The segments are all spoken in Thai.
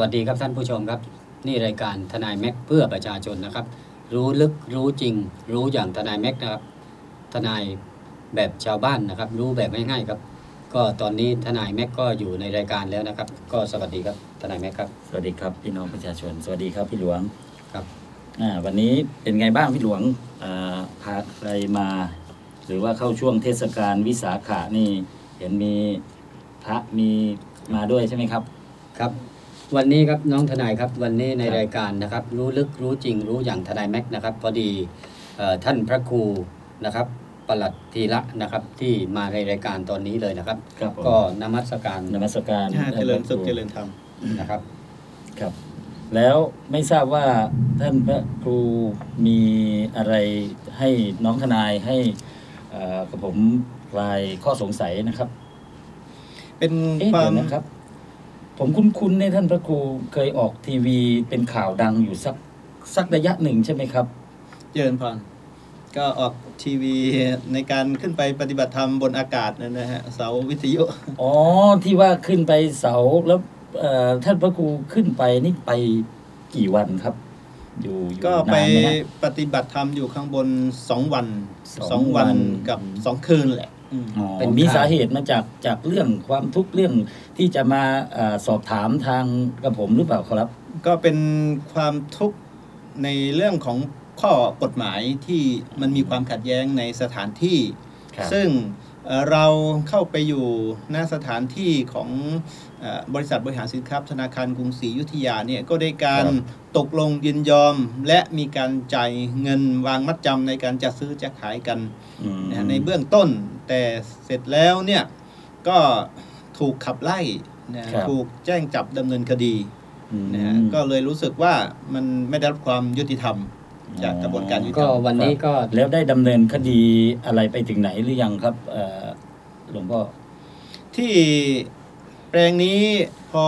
วัสดีครับท่านผู้ชมครับ นี่รายการทนายแม็กเพื่อประชาชนนะครับ รู้ลึกรู้จริง รู้อย่างทนายแม็กนะครับ ทนายแบบชาวบ้านนะครับ รู้แบบง่ายๆครับ ก็ตอนนี้ทนายแม็กก็อยู่ในรายการแล้วนะครับ ก็สวัสดีครับทนายแม็กครับสวัสดีครับพี่น้องประชาชน สวัสดีครับพี่หลวงครับอ่าวันนี้เป็นไงบ้างพี่หลวงอ่าพาใครมา หรือว่าเข้าช่วงเทศกาลวิสาขะนี่เห็นมีพระมีมาด้วยใช่ไหมครับ ครับ วันนี้ครับน้องทนายครับวันนี้ในครับรายการนะครับ รู้ลึกรู้จริงรู้อย่างทนายแม็กนะครับ พอดีเอ่อท่านพระครูนะครับปลัดทีละนะครับที่มาในรายการตอนนี้เลยนะครับ ครับผม ก็นมัสการนมัสการอ่าเจริญสุขเจริญธรรม นะครับ ครับ แล้วไม่ทราบว่าท่านพระครูมีอะไรให้น้องทนายให้เอ่อกับผมคลายข้อสงสัยนะครับเป็นเอ๊ะควาเดี๋มยวนะครับ ผมคุ้นๆในท่านพระครูเคยออกทีวีเป็นข่าวดังอยู่สักสักระยะหนึ่งใช่ไหมครับ เจริญพรก็ออกทีวีในการขึ้นไปปฏิบัติธรรมบนอากาศนั่นนะฮะเสาวิทยุอ๋อที่ว่าขึ้นไปเสาแล้วเอ่อท่านพระครูขึ้นไปนี่ไปกี่วันครับ อยู่อยู่ก็ไปนานไหมฮะปฏิบัติธรรมอยู่ข้างบนสองวันสองสองวันวันกับสองคืนแหละอืมอ๋อ เป็นมีข่าวสาเหตุมาจากจากเรื่องความทุกข์เรื่องที่จะมาเออสอบถามทางกับผมหรือเปล่าครับ ก็เป็นความทุกข์ในเรื่องของข้อกฎหมายที่มันมีความขัดแย้งในสถานที่ครับซึ่งเอ่อเราเข้าไปอยู่หน้าสถานที่ของเออบริษัทบริหารสินทรัพย์ธนาคารกรุงศรีอยุธยาเนี่ยก็ได้การครับตกลงยินยอม และมีการจ่ายเงินวางมัดจำในการจัดซื้อจะขายกันอืมนะฮะในเบื้องต้น แต่เสร็จแล้วเนี่ยก็ถูกขับไล่นะฮะครับถูกแจ้งจับดำเนินคดีอืมนะฮะก็เลยรู้สึกว่ามันไม่ได้รับความยุติธรรมจากกระบวนการยุติธรก็รมวันนี้ก็แล้วได้ดำเนินคดีอะไรไปถึงไหนหรือยังครับเอ่อหลวงพ่อที่แปลงนี้พอ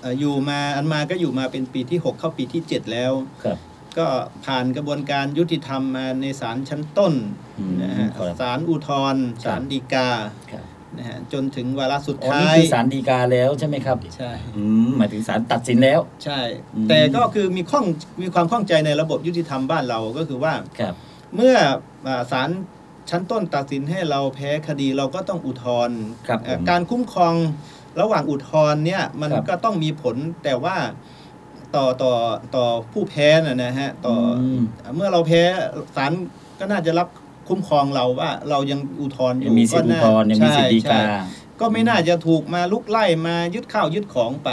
เอ่ออยู่มาอันมาก็อยู่มาเป็นปีที่ 6 เข้าปีที่ 7 แล้วครับ ก็ผ่านกระบวนการยุติธรรมมาในศาลชั้นต้นอืมนะฮะครับศาลอุทธรณ์ศาลฎีกาครับนะฮะจนถึงวาระสุดอ๋อท้านี่ยคือศาลฎีกาแล้วใช่ไหมครับ ใช่อืมหมายถึงศาลตัดสินแล้ว ใช่อืมแต่ก็คือมีข้องมีความข้องใจในระบบยุติธรรมบ้านเราก็คือว่าครับเมื่ออ่าศาลชั้นต้นตัดสินให้เราแพ้คดีเราก็ต้องอุทธรณ์ครับผเอ่อมการคุ้มครองระหว่างอุทธรณ์เนี่ยมันครับก็ต้องมีผลแต่ว่า ต่อต่อต่อผู้แพ้นะนะฮะต่ออมเมื่อเราแพ้ศาลก็น่าจะรับคุ้มครองเราว่าเรายังอุทธรณ์อยังยู่มีสิทธิอุทน่าธรณ์ยังมีสิทธิฎีใช่กาใช่ก็ไม่น่าจะถูกมาลุกไล่มายึดข้าวยึดของไป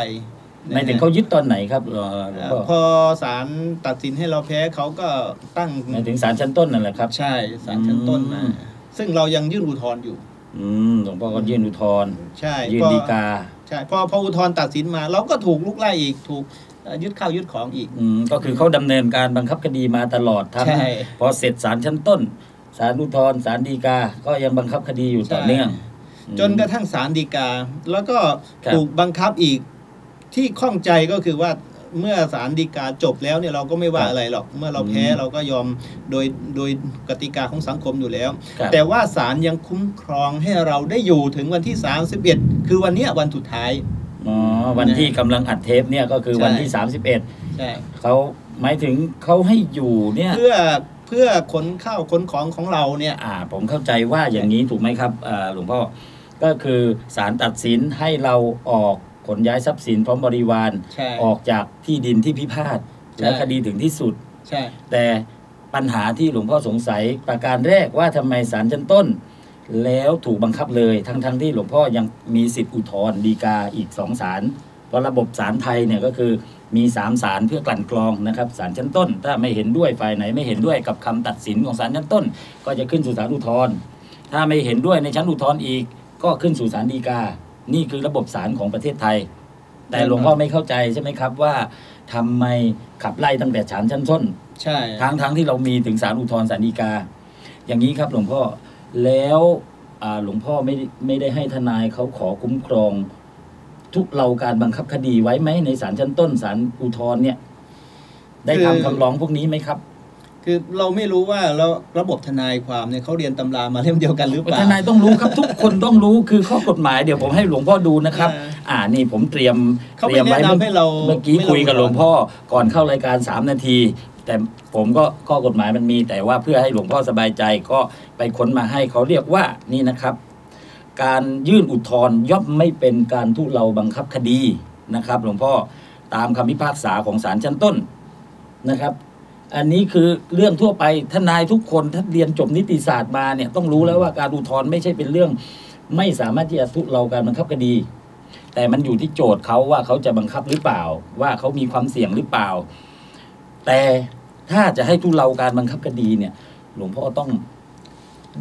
นะฮะหมายถึงเขายึดตอนไหนครับเอ่อหลวงเอ่อพ่อพอศาลตัดสินให้เราแพ้เขาก็ตั้งหมายถึงศาลชั้นต้นนั่นแหละครับ ใช่ศาลชั้นต้นมาอืมซึ่งเรายังยื่นอุทธรณ์อยู่ อืมหลวงพ่อก็ยื่นอุทธรณ์ใช่ยื่นพอฎีกาใช่พอพออุทธรณ์ตัดสินมา เราก็ถูกลุกไล่อีกถูกเอ่อ ยึดข้าวยึดของอีกอืมก็คือเขาดำเนินการบังคับคดีมาตลอดทั้งใช่พอเสร็จศาลชั้นต้นศาลอุทธรณ์ศาลฎีกา ก็ยังบังคับคดีอยู่ต่อเนื่องอืมจนกระทั่งศาลฎีกา แล้วก็ครับถูกบังคับอีกที่ข้องใจก็คือว่าเมื่อศาลฎีกาจบแล้วเนี่ยเราก็ไม่ว่าอะไรหรอก เมื่อเราแพ้อืมเราก็ยอมโดยโดยกติกาของสังคมอยู่แล้วครับแต่ว่าศาลยังคุ้มครองให้เราได้อยู่ถึงวันที่ 31 คือวันเนี้ยวันสุดท้ายอ๋อ วันที่กำลังอัดเทปเนี่ยก็คือใช่วันที่ 31ใช่เขาหมายถึงเขาให้อยู่เนี่ยเพื่อเพื่อขนข้าวขนของของเราเนี่ยอ่า ผมเข้าใจว่าอย่างนี้ถูกไหมครับอ่าหลวงพ่อก็คือศาลตัดสินให้เราออกขนย้ายทรัพย์สินพร้อมบริวารใช่ออกจากที่ดินที่พิพาทใช่และคดีถึงที่สุดใช่แต่ปัญหาที่หลวงพ่อสงสัยประการแรกว่าทำไมศาลชั้นต้น แล้วถูกบังคับเลย ทั้งๆทที่หลวงพ่อยังมีสิทธิอุทธรณ์ฎีกาอีกสองศาลเพราะระบบศาลไทยเนี่ยก็คือมีสามศาลเพื่อกลั่นกรองนะครับศาลชั้นต้น ถ้าไม่เห็นด้วยฝ่ายไหนไม่เห็นด้วยกับคำตัดสินของศาลชั้นต้น ก็จะขึ้นสู่ศาลอุทธรณ์ถ้าไม่เห็นด้วยในชั้นอุทธรณ์อีก ก็ขึ้นสู่ศาลฎีกา นี่คือระบบศาลของประเทศไทย แต่หลวงพ่อไม่เข้าใจใช่ไหมครับว่าทำไมขับไล่ตั้งแต่ศาลชั้นต้นใช่ทั้งทั้งที่เรามีถึงศาลอุทธรณ์ศาลฎีกา อย่างนี้ครับหลวงพ่อ แล้วอ่าหลวงพ่อไม่ได้ไม่ได้ให้ทนายเขาขอคุ้มครอง ทุกเราการบังคับคดีไว้ไหมในศาลชั้นต้นศาลอุทธรณ์เนี่ย ได้ทำคำร้องพวกนี้ไหมครับคคือเราไม่รู้ว่าแล้วระบบทนายความเนี่ยเขาเรียนตำรามาเล่มเดียวกันหรือเปล่าทนายต้องรู้ครับ ทุกคนต้องรู้คือข้อกฎหมายเดี๋ยวผมให้หลวงพ่อดูนะครับเอออ่านี่ผมเตรียมเขาเตไม่รียมไว้แนะนำให้เราเมื่อกี้ไม่คุยกับหลวงอุทธรณ์พ่อก่อนเข้ารายการ3นาที แต่ผมก็ข้อกฎหมายมันมี แต่ว่าเพื่อให้หลวงพ่อสบายใจก็ไปค้นมาให้เขาเรียกว่านี่นะครับ การยื่นอุทธรณ์ย่อมไม่เป็นการทุเลาบังคับคดีนะครับ หลวงพ่อตามคำพิพากษาของศาลชั้นต้นนะครับ อันนี้คือเรื่องทั่วไปทนายทุกคนถ้าเรียนจบนิติศาสตร์มาเนี่ยต้องรู้แล้วว่าการอุทธรณ์ไม่ใช่เป็นเรื่อง ไม่สามารถที่จะทุเลาการบังคับคดี แต่มันอยู่ที่โจทย์เขาว่าเขาจะบังคับหรือเปล่า ว่าเขามีความเสี่ยงหรือเปล่า แต่ ถ้าจะให้ทุเลาการบังคับคดีเนี่ย หลวงพ่อต้อง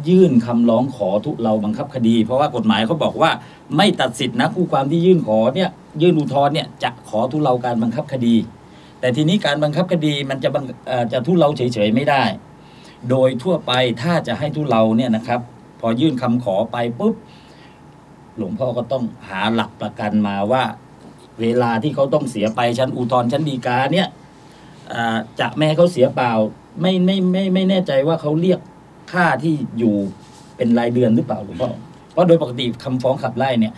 ยื่นคำร้องขอทุเลาบังคับคดี เพราะว่ากฎหมายเขาบอกว่า ไม่ตัดสิทธินะคู่ความที่ยื่นขอเนี่ย ยื่นอุทธรณ์เนี่ยจะขอทุเลาการบังคับคดี แต่ทีนี้การบังคับคดีมันจะจะทุเลาเฉยๆไม่ได้ โดยทั่วไปถ้าจะให้ทุเลาเนี่ยนะครับ พอยื่นคำขอไปปุ๊บหลวงพ่อก็ต้องหาหลักประกันมาว่า เวลาที่เขาต้องเสียไปชั้นอุทธรณ์ชั้นฎีกาเนี่ย จะไม่ให้เขาเสียเปล่า ไม่ไม่ไม่ไม่แน่ใจว่าเขาเรียกค่าที่อยู่เป็นรายเดือนหรือเปล่าหลวงพ่อเพราะโดยปกติคำฟ้องขับไล่เนี่ย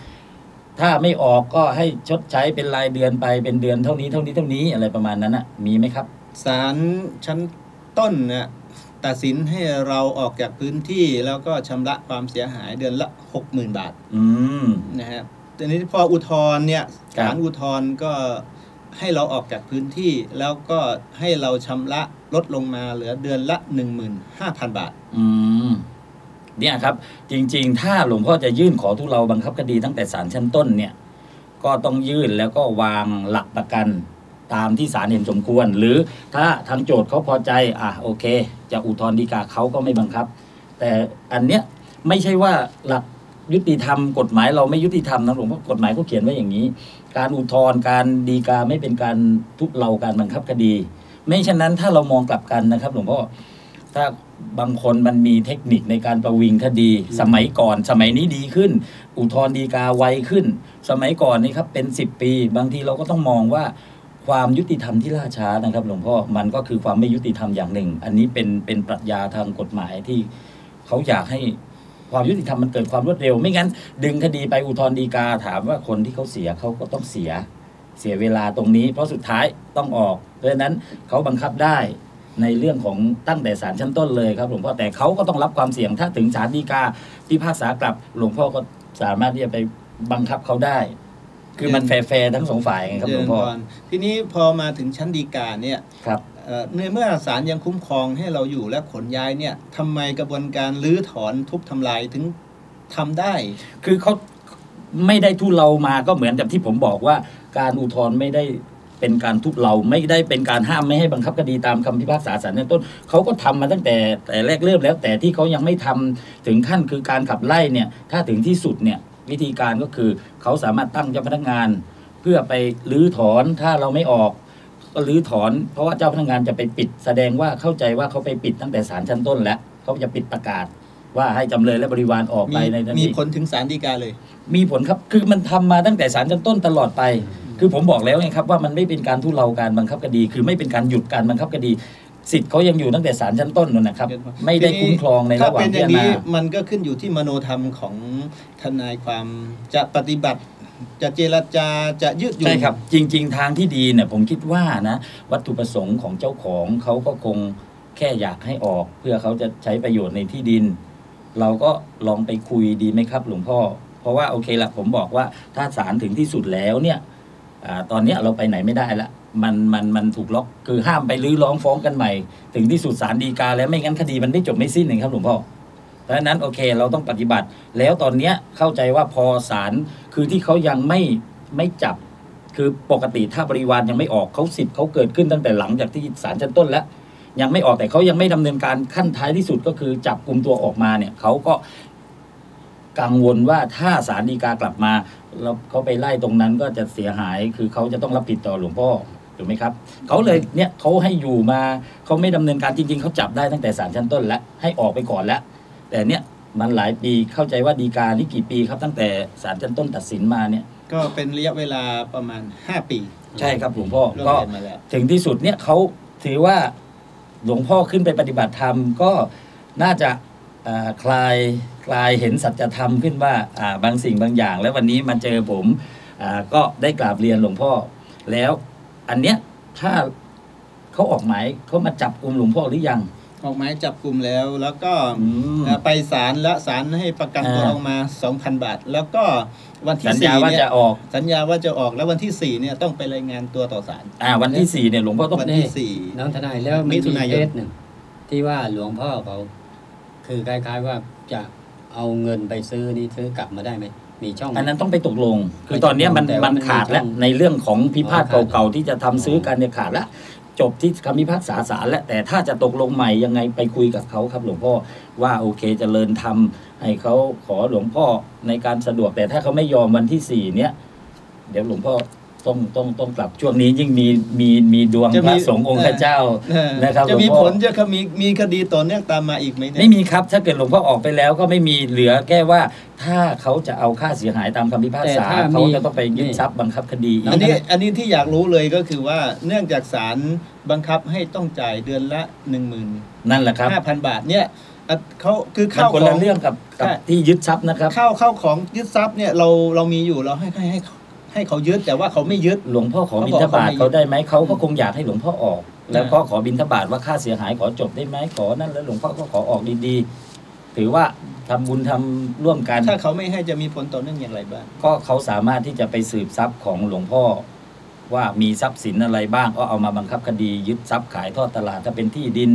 ถ้าไม่ออกก็ให้ชดใช้เป็นรายเดือนไปเป็นเดือนเท่านี้เท่านี้เท่านี้อะไรประมาณนั้นนะมีไหมครับศาลชั้นต้นเนี่ยตัดสินให้เราออกจากพื้นที่แล้วก็ชำระความเสียหายเดือนละ 60,000 บาทอืมนะฮะทีนี้พออุทธรณ์เนี่ยครับศาลอุทธรณ์ก็ ให้เราออกจากพื้นที่แล้วก็ให้เราชำระลดลงมาเหลือเดือนละ 15,000 บาท อืมเนี่ยครับ จริง ๆ ถ้าหลวงพ่อจะยื่นขอทุเลาบังคับคดีตั้งแต่ศาลชั้นต้นเนี่ย ก็ต้องยื่นแล้วก็วางหลักประกันตามที่ศาลเห็นสมควร หรือถ้าทางโจทย์เขาพอใจ อะโอเค จะอุทธรณ์ฎีกาเขาก็ไม่บังคับ แต่อันเนี้ยไม่ใช่ว่าหลัก ยุติธรรมกฎหมายเราไม่ยุติธรรมนะหลวงพ่อกฎหมายเขาเขียนไว้อย่างนี้ การอุทธรณ์การฎีกาไม่เป็นการทุบเลาการบังคับคดี ไม่ฉะนั้นถ้าเรามองกลับกันนะครับ หลวงพ่อถ้าบางคนมันมีเทคนิคในการประวิงคดี สมัยก่อน สมัยนี้ดีขึ้น อุทธรณ์ฎีกาไวขึ้น สมัยก่อนนี่ครับเป็นสิบปี บางทีเราก็ต้องมองว่าความยุติธรรมที่ล่าช้านะครับ หลวงพ่อมันก็คือความไม่ยุติธรรมอย่างหนึ่ง อันนี้เป็นเป็นปรัชญาทางกฎหมายที่เขาอยากให้ ความยุติธรรมมันเกิดความรวดเร็ว ไม่งั้น ดึงคดีไปอุทธรณ์ฎีกาถามว่าคนที่เขาเสียเขาก็ต้องเสียเสียเวลาตรงนี้ เพราะสุดท้ายต้องออก เพราะฉะนั้นเขาบังคับได้ในเรื่องของตั้งแต่ศาลชั้นต้นเลยครับหลวงพ่อแต่เขาก็ต้องรับความเสี่ยงถ้าถึงศาลฎีกาพิพากษากลับหลวงพ่อก็สามารถที่จะไปบังคับเขาได้ คือมันแฟร์ๆทั้งสองฝ่ายไงครับหลวงพ่อเจริญพรทีนี้พอมาถึงชั้นฎีกาเนี่ยครับเอ่อในเมื่อศาลยังคุ้มครองให้เราอยู่และขนย้ายเนี่ยทำไมกระบวนการรื้อถอนทุบทำลายถึงทำได้ คือเขาไม่ได้ทุเลามาก็เหมือนกับที่ผมบอกว่าการอุทธรณ์ไม่ได้เป็นการทุเลาไม่ได้เป็นการห้ามไม่ให้บังคับคดีตามคำพิพากษาศาลชั้นต้นเขาก็ทำมาตั้งแต่แต่แรกเริ่มแล้ว แต่ที่เขายังไม่ทำถึงขั้นคือการขับไล่เนี่ยถ้าถึงที่สุดเนี่ย วิธีการก็คือ เขาสามารถตั้งเจ้าพนักงาน เพื่อไปรื้อถอนถ้าเราไม่ออกก็รื้อถอน เพราะว่าเจ้าพนักงานจะไปปิด แสดงว่าเข้าใจว่าเขาไปปิดตั้งแต่ศาลชั้นต้นแล้วเขาจะปิดประกาศว่าให้จำเลยและบริวารออกมีไปในทันมีทีผลถึงศาลฎีกาเลย มีผลครับคือมันทำมาตั้งแต่ศาลชั้นต้นตลอดไป คือผมบอกแล้วไงครับว่ามันไม่เป็นการทุเลาการบังคับคดี คือไม่เป็นการหยุดการบังคับคดี สิทธิ์เขายังอยู่ตั้งแต่ศาลชั้นต้นนั่นนะครับ ไม่ได้คุ้มครองในถ้าระหว่าเป็งนอพิจาย่ารงณานี้มันก็ขึ้นอยู่ที่มโนธรรมของทนายความจะปฏิบัติจะเจรจาจะยืดหยุ่นใช่ครับ จริง ๆ ทางที่ดีเนี่ยผมคิดว่านะ วัตถุประสงค์ของเจ้าของเขาก็คงแค่อยากให้ออก เพื่อเขาจะใช้ประโยชน์ในที่ดิน เราก็ลองไปคุยดีไหมครับ หลวงพ่อ เพราะว่าโอเคละผมบอกว่าถ้าศาลถึงที่สุดแล้วเนี่ยอาตอนเนี้ยเราไปไหนไม่ได้ละ มันมันมันถูกล็อกคือห้ามไปรื้อร้องฟ้องกันใหม่ ถึงที่สุดศาลฎีกา แล้วไม่งั้นคดีมันไม่จบไม่สิ้นเลยครับหลวงพ่อเพราะฉะนั้นโอเคเราต้องปฏิบัติ แล้วตอนเนี้ยเข้าใจว่าพอศาลคือที่เขายังไม่ไม่จับ คือปกติถ้าบริวารยังไม่ออกเขาสิทธิ์เขาเกิดขึ้นตั้งแต่หลังจากที่ศาลชั้นต้นแล้ว ยังไม่ออกแต่เขายังไม่ดำเนินการขั้นท้ายที่สุดก็คือจับกลุ่มตัวออกมาเนี่ยเขาก็กังวลว่าถ้าศาลฎีกากลับมาแล้วเขาไปไล่ตรงนั้นก็จะเสียหายคือเขาจะต้องรับผิดต่อหลวงพ่อ ถูกไหมครับเขาเลยเนี่ยเขาให้อยู่มาเขาไม่ดำเนินการจริง ๆเขาจับได้ตั้งแต่ศาลชั้นต้นแล้วให้ออกไปก่อนแล้วแต่เนี่ยมันหลายปีเข้าใจว่าดีกานี่กี่ปีครับตั้งแต่ศาลชั้นต้นตัดสินมาเนี่ย ก็เป็นระยะเวลาประมาณ 5 ปี ใช่ครับหลวงพ่อเริ่มก็เรียนมาแล้วถึงที่สุดเนี่ยเขาถือว่าหลวงพ่อขึ้นไปปฏิบัติธรรมก็น่าจะอ่าคลายคลายเห็นสัจธรรมขึ้นว่าอ่าบางสิ่งบางอย่าง แล้ววันนี้มาเจอผมอ่าก็ได้กราบเรียนหลวงพ่อแล้ว อันเนี้ยถ้าเขาออกหมายเขามาจับกลุ่มหลวงพ่อหรือยัง ออกหมายจับกลุ่มแล้ว แล้วก็อืม เอ่อไปศาลและศาลให้ประกันตัวอ่าออกมา 2,000 บาท แล้วก็วันที่สัญสี่ญาว่าเนี่จะยออก สัญญาว่าจะออกแล้ววันที่สี่เนี่ยต้องไปรายงานตัวต่อศาลอ่า วันที่สี่เนี่ยหลวงพ่อต้อง วันที่สี่ น้องทนายแล้วมันมิถุมีนายน เคสหนึ่งที่ว่าหลวงพ่อเขา คือคล้าย ๆว่าจะเอาเงินไปซื้อนี่ซื้อกลับมาได้ไหม มีช่องไหมอันนั้นต้องไปตกลง คือตอนเนี้ยมันแต่ว่ามัมันนขาดแล้วมีช่องในเรื่องของพิพาทอ๋อขาดเก่าๆที่จะทำซื้อกันเนี่ยขาดแล้วจบที่คำพิพากษาศาลแล้วแต่ถ้าจะตกลงใหม่ยังไงไปคุยกับเขาครับ หลวงพ่อว่าโอเคเจะเริญทำให้เขาขอหลวงพ่อในการสะดวกแต่ถ้าเขาไม่ยอมวันที่สี่เนี้ยเดี๋ยวหลวงพ่อ ต้องต้องต้องกลับช่วงนี้ยิ่งมีมีมีดวงจะพมีระสงฆ์องค์ข้าเจ้าเออนะครับจะมีหลวงพ่ผอลจะมีมีคดีต่อเนื่องตามมาอีกไหมเนี่ยไม่มีครับถ้าเกิดหลวงพ่อออกไปแล้วก็ไม่มีเหลือแค่ว่าถ้าเขาจะเอาค่าเสียหายตามคำพิพากษาแต่ถ้ามีเขาจะต้องไปยึดทรัพย์บังคับคดีอีกอันนี้อันนี้ที่อยากรู้เลยก็คือว่าเนื่องจากศาลบังคับให้ต้องจ่ายเดือนละ1 5 0 0 0นั่นแหละครับ5,000บาทเนี่ยอะเขาคือมันข้าวคนขอละงเรื่องกับกับใช่ที่ยึดทรัพย์นะครับข้าวข้าวของยึดทรัพย์เนี่ยเราเรามีอยู่เราให้ให้ให้ ให้เขายึดแต่ว่าเขาไม่ยึดหลวงพ่อขอเขาบิบณอกฑบาตเขาไม่เขาได้ไหมเขาก็คงอยากให้หลวงพ่อออก แล้วอ่าก็ขอบิณฑบาตว่าค่าเสียหายขอจบได้ไหมขอนั่นแล้วหลวงพ่อก็ขอออกดีๆถือว่าทำบุญทำร่วมกัน ถ้าเขาไม่ให้จะมีผลต่อเนื่องอย่างไรบ้าง ก็เขาสามารถที่จะไปสืบทรัพย์ของหลวงพ่อ ว่ามีทรัพย์สินอะไรบ้าง ก็เอามาบังคับคดียึดทรัพย์ขายทอดตลาดถ้าเป็นที่ดิน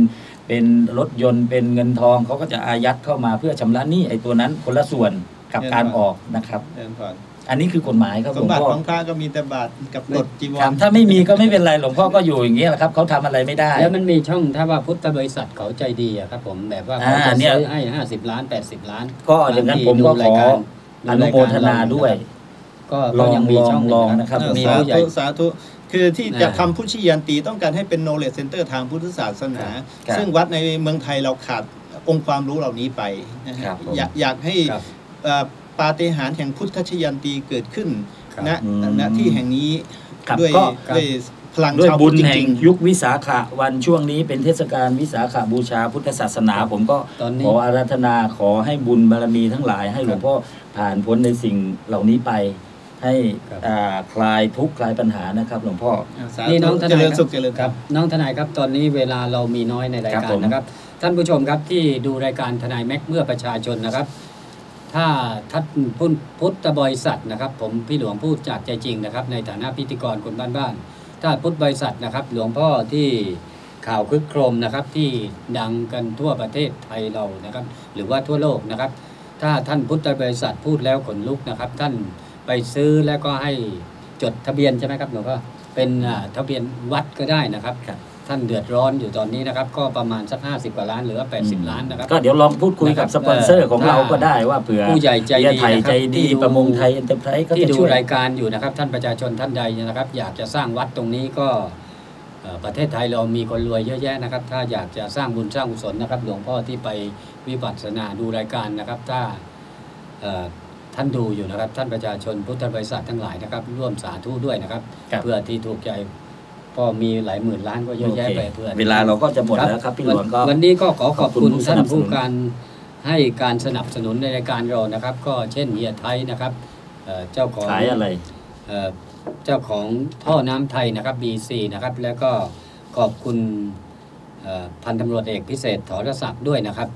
เป็นรถยนต์เป็นเงินทองเขาก็จะอายัดเข้ามาเพื่อชำระหนี้ไอ้ตัวนั้นคนละส่วนกับการออกนะครับเดินก่อน อันนี้คือกฎหมายครับหสลมวงบัติพ่อของพระก็มีแต่บาทกับกฎจีวครับรถ้าไม่มีก็ไม่เป็นไรหลวงพ่อก็อยู่อย่างเงี้ยแหละครับเขาทำอะไรไม่ได้ แล้วมันมีช่องถ้าว่าพุทธบริษัทเขาใจดีอะครับ ผมแบบว่าเขาอ่าจะเนี่ยซื้อให้ห้าสิบล้านแปดสิบล้าน ก็อย่างนั้นผมก็ขออนุโมทนาด้วย ก็ลก็องยังมีช่องลองหนะครับเออมีสาผู้ใหญ่ธุสาธุคือที่จะอ่าทำพุทธิยันตีต้องการให้เป็น knowledge center ทางพุทธศาสนาครับซึ่งวัดในเมืองไทยเราขาดองค์ความรู้เหล่านี้ไปนะฮะครับผมอยากอยากให้ครับเอ่อ ปาฏิหาริย์แห่งพุทธชยันตีเกิดขึ้นครับณอืมณที่แห่งนี้ครับด้วยก็ด้วยพลังด้วยชาวบุพุทญธจแห่ริงงยุควิสาขะวันช่วงนี้เป็นเทศกาลวิสาขบูชาพุทธศาสนา ผมก็ตอนนี้ขออาราธนาขอให้บุญบารมีทั้งหลาย ให้หลวงพ่อผ่านพ้นในสิ่งเหล่านี้ไป ให้ครับอ่าคลายทุกข์คลายปัญหานะครับ หลวงพ่อๆสานี่น้องธุทนายเจริญครับสุขเจริญครับน้องทนายครับตอนนี้เวลาเรามีน้อยในรายครับการผมนะครับ ท่านผู้ชมครับที่ดูรายการทนายแม็กเมื่อประชาชนนะครับ ถ้าท่านพุทธพุทธบริษัทนะครับ ผมพี่หลวงพูดจากใจจริงนะครับ ในฐานะพิธีกรคนบ้านๆถ้าพุทธบริษัทนะครับ หลวงพ่อที่ข่าวคึกโครมนะครับที่ดังกันทั่วประเทศไทยเรานะครับ หรือว่าทั่วโลกนะครับ ถ้าท่านพุทธบริษัทพูดแล้วขนลุกนะครับ ท่านไปซื้อแล้วก็ให้จดทะเบียนใช่ไหมครับหลวงพ่อเป็นทะเบียนวัดก็ได้นะครับครับ ท่านเดือดร้อนอยู่ตอนนี้นะครับ ก็ประมาณสัก 50 กว่าล้านหรือว่า80 ล้านนะครับ ก็เดี๋ยวลองพูดคุยกับนะครับสปอนเซอร์ของเอ่อเราก็ได้ว่าเผื่อผู้ใหญ่ใจเบียดีร์ไทยนะคใจรับดีที่ประมงไทยเอ็นเตอร์ไพรส์ก็ที่จะดูช่วยรายการอยู่นะครับ ท่านประชาชนท่านใดนะครับ อยากจะสร้างวัดตรงนี้ก็เอ่อประเทศไทยเรามีคนรวยเยอะแยะนะครับ ถ้าอยากจะสร้างบุญสร้างกุศลนะครับ หลวงพ่อที่ไปวิปัสสนาดูรายการนะครับ ถ้าเอ่อท่านดูอยู่นะครับ ท่านประชาชนพุทธบริษัททั้งหลายนะครับ ร่วมสาธุด้วยนะครับครับเพื่อที่ถูกใจ ก็มีหลายหมื่นล้านก็เยอะแยะไปโอเคเพื่อเวลาเราก็จะหมดแล้วครับพี่หลวงก็วันนี้ก็ขอขอบคุณขอบคุณผู้สท่านันบสนุนผู้การให้การสนับสนุนในรายการเรานะครับ ก็เช่นเฮียไทยนะครับเอ่อเจ้าของขายอะไรเอ่อเจ้าของท่อน้ำไทยนะครับ BC นะครับ แล้วก็ขอบคุณเอ่อพันตำรวจเอกพิเศษถรศักดิ์ด้วยนะครับ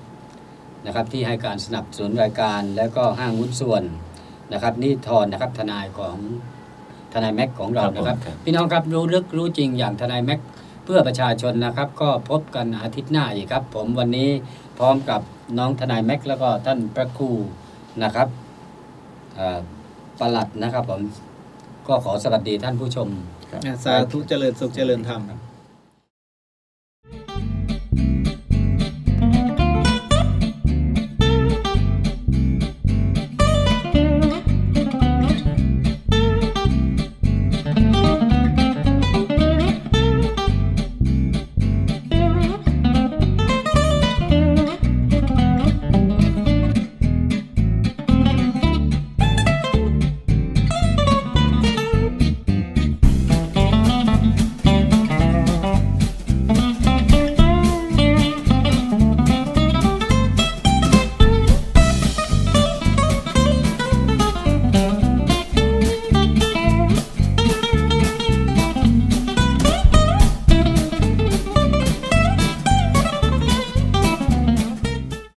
นะครับ ที่ให้การสนับสนุนรายการแล้วก็ห้างหุ้นส่วนนะครับนี่ทอนนะครับทนายของ ทนายแม็กของเรานะครับครับผมครับ พี่น้องครับรู้ลึกรู้จริงอย่างทนายแม็กเพื่อประชาชนนะครับ ก็พบกันอาทิตย์หน้าอีกครับ ผมวันนี้พร้อมกับน้องทนายแม็กแล้วก็ท่านพระครูนะครับเอ่อประหลัดนะครับผมก็ขอสวัสดีท่านผู้ชมสาธุเจริญสุขเจริญธรรม